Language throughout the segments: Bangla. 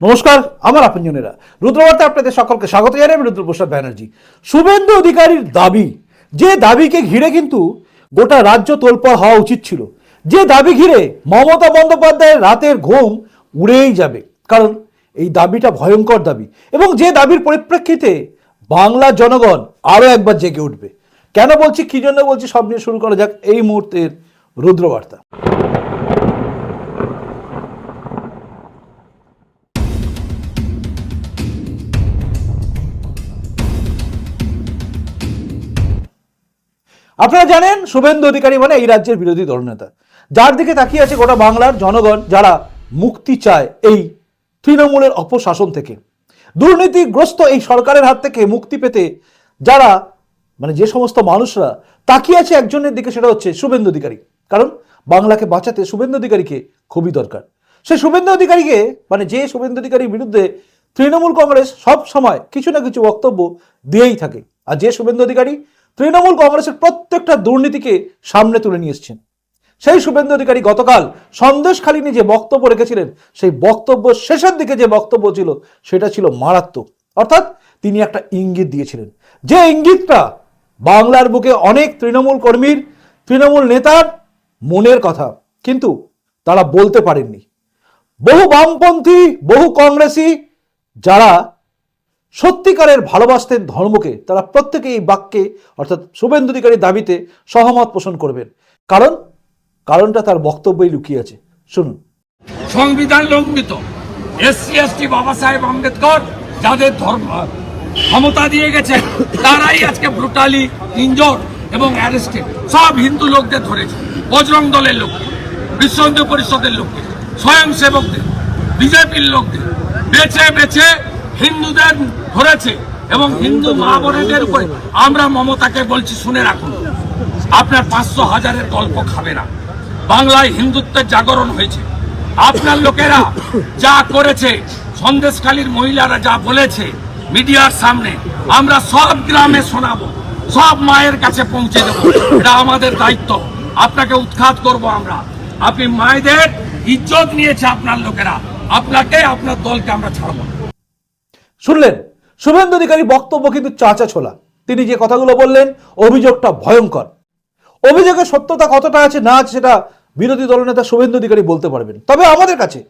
নমস্কার, আমার আপনজনেরা। রুদ্রবার্তা আপনাদের সকলকে স্বাগত। জানাই আমি রুদ্রপ্রসাদ ব্যানার্জি। শুভেন্দু অধিকারীর দাবি, যে দাবিকে ঘিরে কিন্তু গোটা রাজ্য তোলপাড় হওয়া উচিত ছিল। যে দাবি ঘিরে মমতা বন্দ্যোপাধ্যায়ের রাতের ঘুম উড়েই যাবে। কারণ এই দাবিটা ভয়ঙ্কর দাবি। এবং যে দাবির পরিপ্রেক্ষিতে বাংলার জনগণ আরও একবার জেগে উঠবে। কেন বলছি, কি জন্য বলছি, সব নিয়ে শুরু করা যাক এই মুহূর্তের রুদ্রবার্তা। আপনারা জানেন, শুভেন্দু অধিকারী মানে এই রাজ্যের বিরোধী দলনেতা যার দিকে তাকিয়ে আছে গোটা বাংলার জনগণ, যারা মুক্তি চায় এই তৃণমূলের অপশাসন থেকে। দুর্নীতিগ্রস্ত এই সরকারের হাত থেকে মুক্তি পেতে যারা মানে যে সমস্ত মানুষরা তাকিয়ে আছে একজনের দিকে, সেটা হচ্ছে শুভেন্দু অধিকারী। কারণ বাংলাকে বাঁচাতে শুভেন্দু অধিকারীকে খুবই দরকার। সে শুভেন্দু অধিকারীকে মানে যে শুভেন্দু অধিকারীর বিরুদ্ধে তৃণমূল কংগ্রেস সব সময় কিছু না কিছু বক্তব্য দিয়েই থাকে। আর যে শুভেন্দু অধিকারী তৃণমূল কংগ্রেসের প্রত্যেকটা দুর্নীতিকে সামনে তুলে নিয়ে এসছেন। সেই শুভেন্দু অধিকারী গতকাল সন্দেশখালী নিয়ে যে বক্তব্য রেখেছিলেন, সেই বক্তব্য শেষের দিকে যে বক্তব্য ছিল, সেটা ছিল মারাত্মক। অর্থাৎ তিনি একটা ইঙ্গিত দিয়েছিলেন যে ইঙ্গিতটা বাংলার বুকে অনেক তৃণমূল কর্মীর, তৃণমূল নেতার মনের কথা, কিন্তু তারা বলতে পারেননি। বহু বামপন্থী, বহু কংগ্রেসি যারা সত্যিকারের ভালোবাসতেন ধর্মকে, তারা প্রত্যেকে এই বাক্যে, অর্থাৎ শুভেন্দু অধিকারীর দাবিতে সহমত পোষণ করবেন। কারণ, কারণটা তার বক্তব্যই লুকিয়ে আছে। শুনুন। সংবিধান লঙ্ঘিত। এসসি এসটি বাবা সাহেব আম্বেদকর, যাদের ধর্ম, ক্ষমতা দিয়ে গেছে, তারাই আজকে ব্রুটালি ইনজোর এবং অ্যারেস্টেড সব হিন্দু লোকদের ধরেছে। বজরং দলের লোক, বিশ্ব হিন্দু পরিষদের লোককে স্বয়ংসেবকদের, বিজেপির লোকদের। বেছে বেছে হিন্দুদের ধরেছে এবং হিন্দু মা বোনেদের উপরে। আমরা মমতাকে বলছি, শুনে রাখুন। আপনার পাঁচশো হাজারের গল্প খাবে না। বাংলায় হিন্দুত্বের জাগরণ হয়েছে। আপনার লোকেরা যা করেছে, সন্দেশখালীর মহিলারা যা বলেছে মিডিয়ার সামনে, আমরা সব গ্রামে শোনাবো, সব মায়ের কাছে পৌঁছে দেবো। এটা আমাদের দায়িত্ব। আপনাকে উৎখাত করব আমরা। আপনি মায়েদের ইজ্জত নিয়েছে আপনার লোকেরা। আপনাকে, আপনার দলকে আমরা ছাড়বো। শুনলেন? শুভেন্দু অধিকারী বক্তব্য কিন্তু চাচা ছোলা। তিনি যে কথাগুলো বললেন, অভিযোগটা ভয়ঙ্কর। অভিযোগের সত্যতা কতটা আছে, না আছে, সেটা বিরোধী দলনেতা শুভেন্দু অধিকারী বলতে পারবেন। তবে আমাদের কাছে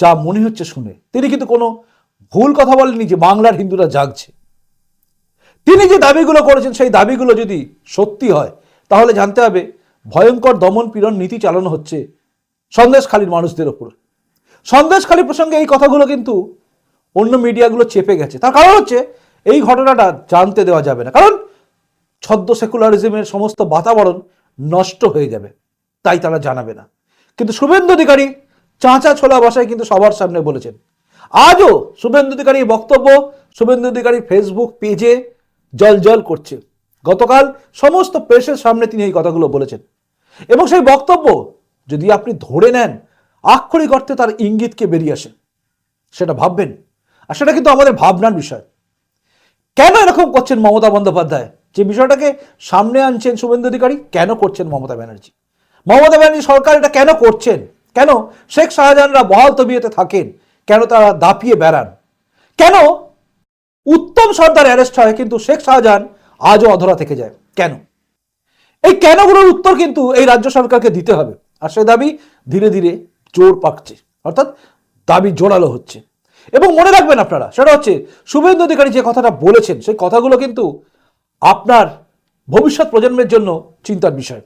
যা মনে হচ্ছে শুনে, তিনি কিন্তু কোনো ভুল কথা বলেননি যে বাংলার হিন্দুরা জাগছে। তিনি যে দাবিগুলো করেছেন, সেই দাবিগুলো যদি সত্যি হয়, তাহলে জানতে হবে ভয়ঙ্কর দমন পীড়ন নীতি চালানো হচ্ছে সন্দেশখালীর মানুষদের ওপর। সন্দেশখালী প্রসঙ্গে এই কথাগুলো কিন্তু অন্য মিডিয়াগুলো চেপে গেছে। তার কারণ হচ্ছে, এই ঘটনাটা জানতে দেওয়া যাবে না। কারণ ছদ্ম সেকুলারিজমের সমস্ত বাতাবরণ নষ্ট হয়ে যাবে, তাই তারা জানাবে না। কিন্তু শুভেন্দু অধিকারী চাঁচা ছোলা ভাষায় কিন্তু সবার সামনে বলেছেন। আজও শুভেন্দু অধিকারী বক্তব্য, শুভেন্দু অধিকারী ফেসবুক পেজে জল জল করছে। গতকাল সমস্ত প্রেসের সামনে তিনি এই কথাগুলো বলেছেন। এবং সেই বক্তব্য যদি আপনি ধরে নেন, আক্ষরিক অর্থে তার ইঙ্গিতকে বেরিয়ে আসে। সেটা ভাববেন। আর সেটা কিন্তু আমাদের ভাবনার বিষয়। কেন এরকম করছেন মমতা বন্দ্যোপাধ্যায়? যে বিষয়টাকে সামনে আনছেন শুভেন্দু অধিকারী, কেন করছেন মমতা ব্যানার্জি? মমতা ব্যানার্জি সরকার এটা কেন করছেন? কেন শেখ শাহজাহানরা বহাল তবিয়তে থাকেন? কেন তারা দাপিয়ে বেড়ান? কেন উত্তম সর্দার অ্যারেস্ট হয় কিন্তু শেখ শাহজাহান আজও অধরা থেকে যায়? কেন? এই কেনগুলোর উত্তর কিন্তু এই রাজ্য সরকারকে দিতে হবে। আর সে দাবি ধীরে ধীরে জোর পাকছে। অর্থাৎ দাবি জোরালো হচ্ছে। এবং মনে রাখবেন আপনারা, সেটা হচ্ছে শুভেন্দু অধিকারী যে কথাটা বলেছেন, সেই কথাগুলো কিন্তু আপনার ভবিষ্যৎ প্রজন্মের জন্য চিন্তার বিষয়।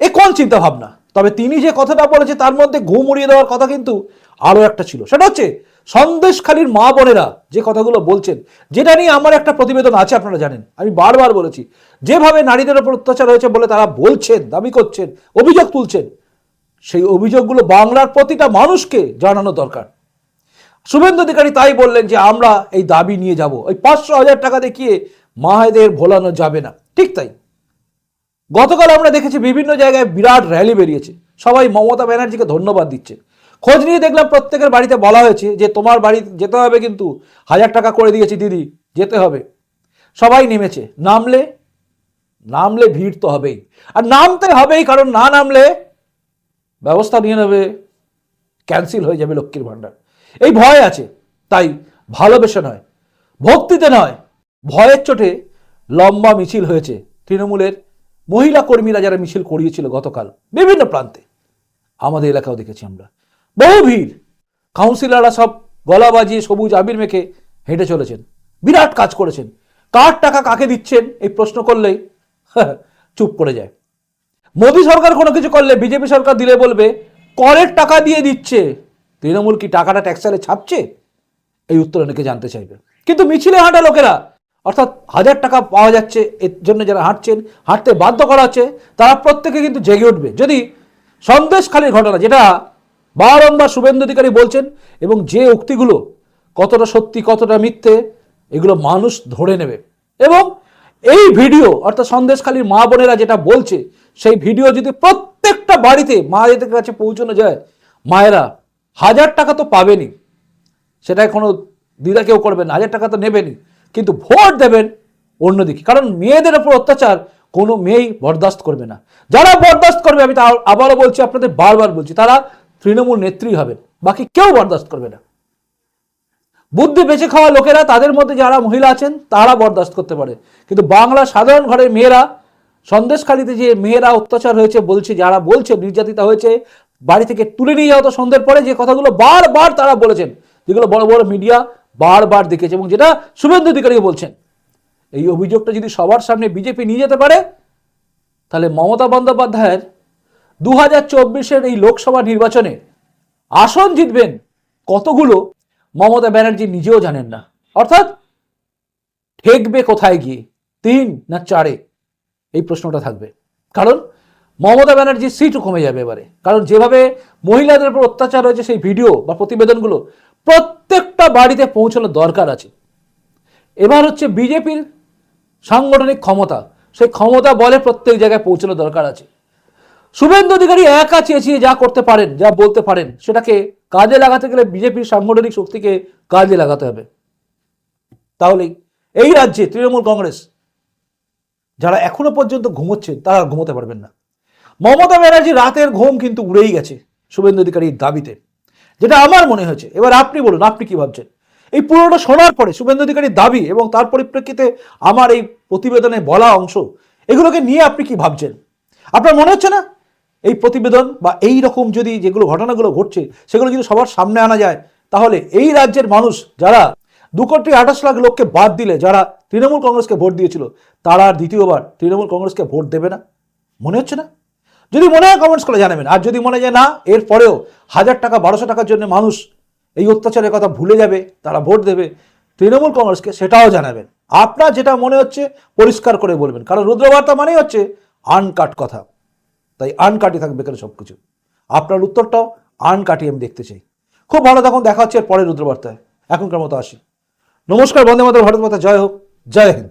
এ কোন চিন্তা ভাবনা তবে তিনি যে কথাটা বলেছে, তার মধ্যে ঘুম উড়িয়ে দেওয়ার কথা কিন্তু আরও একটা ছিল। সেটা হচ্ছে সন্দেশখালীর মা বোনেরা যে কথাগুলো বলছেন, যেটা নিয়ে আমার একটা প্রতিবেদন আছে, আপনারা জানেন। আমি বারবার বলেছি, যেভাবে নারীদের ওপর অত্যাচার হয়েছে বলে তারা বলছেন, দাবি করছেন, অভিযোগ তুলছেন, সেই অভিযোগগুলো বাংলার প্রতিটা মানুষকে জানানো দরকার। শুভেন্দু অধিকারী তাই বললেন যে আমরা এই দাবি নিয়ে যাব। ওই পাঁচশো হাজার টাকা দেখিয়ে মায়েদের ভোলানো যাবে না। ঠিক তাই। গতকাল আমরা দেখেছি বিভিন্ন জায়গায় বিরাট র্যালি বেরিয়েছে। সবাই মমতা ব্যানার্জিকে ধন্যবাদ দিচ্ছে। খোঁজ নিয়ে দেখলাম প্রত্যেকের বাড়িতে বলা হয়েছে যে তোমার বাড়ি যেতে হবে কিন্তু হাজার টাকা করে দিয়েছি দিদি, যেতে হবে। সবাই নেমেছে। নামলে নামলে ভিড় তো হবেই। আর নামতে হবেই, কারণ না নামলে ব্যবস্থা নিয়ে নেবে, ক্যান্সেল হয়ে যাবে লক্ষ্মীর ভাণ্ডার। এই ভয় আছে, তাই ভালোবেসে নয়, ভক্তিতে নয়, ভয়ের চোটে লম্বা মিছিল হয়েছে। তৃণমূলের মহিলা কর্মীরা যারা মিছিল করিয়েছিল গতকাল, বিভিন্ন প্রান্তে, আমাদের এলাকাও দেখেছি আমরা। বহু ভিড় কাউন্সিলররা সব গলা বাজিয়ে সবুজ আবির মেখে হেঁটে চলেছেন, বিরাট কাজ করেছেন। কার টাকা কাকে দিচ্ছেন, এই প্রশ্ন করলেই চুপ করে যায়। মোদী সরকার কোনো কিছু করলে, বিজেপি সরকার দিলে বলবে, করের টাকা দিয়ে দিচ্ছে। তৃণমূল কি টাকাটা ট্যাক্সালে ছাপছে? এই উত্তর অনেকে জানতে চাইবে। কিন্তু মিছিলে হাঁটা লোকেরা, অর্থাৎ হাজার টাকা পাওয়া যাচ্ছে, এর জন্য যারা হাঁটছেন, হাঁটতে বাধ্য করা হচ্ছে, তারা প্রত্যেকে কিন্তু জেগে উঠবে। যদি সন্দেশখালীর ঘটনা, যেটা বারংবার শুভেন্দু অধিকারী বলছেন, এবং যে উক্তিগুলো কতটা সত্যি, কতটা মিথ্যে, এগুলো মানুষ ধরে নেবে। এবং এই ভিডিও, অর্থাৎ সন্দেশখালীর মা বোনেরা যেটা বলছে, সেই ভিডিও যদি প্রত্যেকটা বাড়িতে মায়েদের কাছে পৌঁছানো যায়, মায়েরা হাজার টাকা তো পাবেনই। সেটাই কোনো দ্বিধা কেউ করবেন হাজার টাকা তো নেবেনই। কিন্তু ভোট দেবেন অন্যদিকে। কারণ মেয়েদের ওপর অত্যাচার কোনো মেয়েই বরদাস্ত করবে না। যারা বরদাস্ত করবে, আমি তা আবারও বলছি, আপনাদের বারবার বলছি, তারা তৃণমূল নেত্রী হবেন, বাকি কেউ বরদাস্ত করবে না। বুদ্ধি বেঁচে খাওয়া লোকেরা, তাদের মধ্যে যারা মহিলা আছেন, তারা বরদাস্ত করতে পারে। কিন্তু বাংলা সাধারণ ঘরের মেয়েরা, সন্দেশখালিতে যে মেয়েরা অত্যাচার হয়েছে, বলছে, যারা বলছে, নির্যাতিতা হয়েছে বাড়ি থেকে তুলে নিয়ে যাওয়া তো সন্ধ্যের পরে যে কথাগুলো বারবার তারা বলেছেন, যেগুলো বড় বড় মিডিয়া বারবার দেখেছে এবং যেটা শুভেন্দু অধিকারী বলছেন। এই অভিযোগটা যদি সবার সামনে বিজেপি নিয়ে যেতে পারে, তাহলে মমতা বন্দ্যোপাধ্যায়ের দু হাজার চব্বিশের এই লোকসভা নির্বাচনে আসন জিতবেন কতগুলো মমতা ব্যানার্জি নিজেও জানেন না। অর্থাৎ ঠেকবে কোথায় গিয়ে? তিন না চারে? এই প্রশ্নটা থাকবে। কারণ মমতা ব্যানার্জির সিটও কমে যাবে এবারে। কারণ যেভাবে মহিলাদের উপর অত্যাচার হয়েছে সেই ভিডিও বা প্রতিবেদনগুলো প্রত্যেকটা বাড়িতে পৌঁছানো দরকার আছে। এবার হচ্ছে বিজেপির সাংগঠনিক ক্ষমতা, সেই ক্ষমতা বলে প্রত্যেক জায়গায় পৌঁছানো দরকার আছে। শুভেন্দু অধিকারী একা চেঁচিয়ে যা করতে পারেন, যা বলতে পারেন, সেটাকে কাজে লাগাতে গেলে বিজেপির সাংগঠনিক শক্তিকে কাজে লাগাতে হবে। তাহলেই এই রাজ্যে তৃণমূল কংগ্রেস, যারা এখনও পর্যন্ত ঘুমোচ্ছেন তারা ঘুমোতে পারবেন না। মমতা ব্যানার্জি রাতের ঘুম কিন্তু উড়েই গেছে শুভেন্দু অধিকারীর দাবিতে। যেটা আমার মনে হয়েছে, এবার আপনি বলুন, আপনি কি ভাবছেন? এই পুরোটা শোনার পরে শুভেন্দু অধিকারীর দাবি এবং তার পরিপ্রেক্ষিতে আমার এই প্রতিবেদনে বলা অংশ, এগুলোকে নিয়ে আপনি কি ভাবছেন? আপনার মনে হচ্ছে না? এই প্রতিবেদন বা এই রকম যদি যেগুলো ঘটনাগুলো ঘটছে, সেগুলো যদি সবার সামনে আনা যায়, তাহলে এই রাজ্যের মানুষ যারা দু কোটি আঠাশ লাখ লোককে বাদ দিলে, যারা তৃণমূল কংগ্রেসকে ভোট দিয়েছিল, তারা আর দ্বিতীয়বার তৃণমূল কংগ্রেসকে ভোট দেবে না? মনে হচ্ছে না? যদি মনে হয় কমেন্টস করে জানাবেন। আর যদি মনে হয় না, এরপরেও হাজার টাকা, বারোশো টাকার জন্য মানুষ এই অত্যাচারের কথা ভুলে যাবে, তারা ভোট দেবে, তৃণমূল কংগ্রেসকে সেটাও জানাবেন। আপনার যেটা মনে হচ্ছে, পরিষ্কার করে বলবেন। কারণ রুদ্রবার্তা মানেই হচ্ছে আনকাট কথা। তাই আনকাটি থাকবে এখানে সব কিছু আপনার উত্তরটাও আনকাটি আমি দেখতে চাই। খুব ভালো তখন দেখা হচ্ছে এর পরের রুদ্রবার্তায়। এখনকার মতো আসি। নমস্কার, বন্দে মাতরম, ভারত মাতা, জয় হোক। জয় হিন্দ।